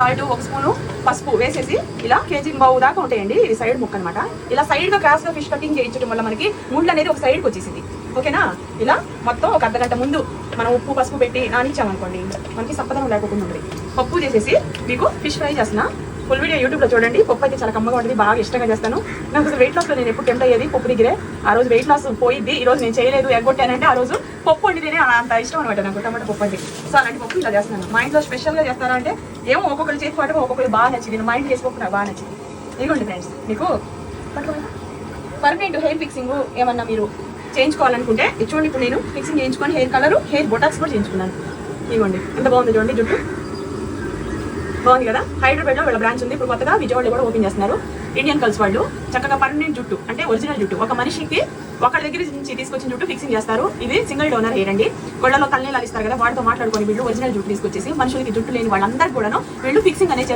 Salt ఒక spoon పసుపు వేసేసి ఇలా కేజీ బావు దాకా ఉంటాయండి. ఇది సైడ్ ముక్క అనమాట ఇలా సైడ్ క్రాస్గా ఫిష్ కటింగ్ చేయించడం వల్ల మనకి ముళ్ళు అనేది ఒక సైడ్కి వచ్చేసింది. ఓకేనా? ఇలా మొత్తం ఒక అర్ధగంట ముందు మనం ఉప్పు పసుపు పెట్టి నానిచ్చామనుకోండి మనకి సప్పదనం లేకుండా ఉంటుంది. పప్పు చేసేసి మీకు ఫిష్ ఫ్రై చేస్తున్నా. ఫుల్ వీడియో యూట్యూబ్లో చూడండి. పప్పు అయితే చాలా కమ్మగా ఉంటుంది. బాగా ఇష్టంగా చేస్తాను. నాకు అసలు వెయిట్ లాస్లో నేను ఎప్పుడు టెంప్ట్ అయ్యేది? పప్పు దగ్గరే. ఆ రోజు వెయిట్ లాస్ పోయిద్ది ఈ రోజు నేను చేయలేదు. ఎగ్గొట్టానంటే ఆ రోజు పప్పు వండితేనే అంత ఇష్టం అనమాట నాకు. టమాటా పప్పు అంటే. సో అలాంటి పప్పు ఇలా చేస్తున్నాను. మా ఇంట్లో స్పెషల్గా చేస్తారా అంటే ఏమో ఒక్కొక్కరు చేతి పాటు ఒక్కొక్కరు బాగా నచ్చింది. నేను మా ఇంట్లో చేసి పప్పు నాకు బాగా నచ్చింది. ఇదిగోండి ఫ్రెండ్స్ మీకు పర్మనెంట్ హెయిర్ ఫిక్సింగ్ ఏమన్నా మీరు చేయించుకోవాలనుకుంటే చూడండి ఇప్పుడు నేను ఫిక్సింగ్ చేయించుకొని హెయిర్ కలర్ హెయిర్ బొటాక్స్ కూడా చేయించుకున్నాను. ఇదిగోండి. ఎంత బాగుంది చూడండి జుట్టు. బాగుంది కదా? హైదరాబాద్లో బ్రాంచ్ ఉంది. ఇప్పుడు కొత్తగా విజయవాడలో కూడా ఓపెన్ చేస్తున్నారు. ఇండియన్ కల్స్ వాళ్ళు. చక్కగా పర్మనెంట్ జుట్టు అంటే ఒరిజినల్ జుట్టు. ఒక మనిషికి ఒకరి దగ్గర నుంచి తీసుకొచ్చిన జుట్టు ఫిక్సింగ్ చేస్తారు. ఇది సింగిల్ డోనర్ హెయిర్ అండి గొళ్ళలో తల్లి ఇస్తారు కదా? వాటితో మాట్లాడుకొని వీళ్ళు ఒరిజినల్ జుట్టు తీసుకొచ్చేసి మనుషులకి జుట్టు లేని వాళ్ళందరూ కూడాను వీళ్ళు ఫిక్సింగ్ అనేది చేస్తారు.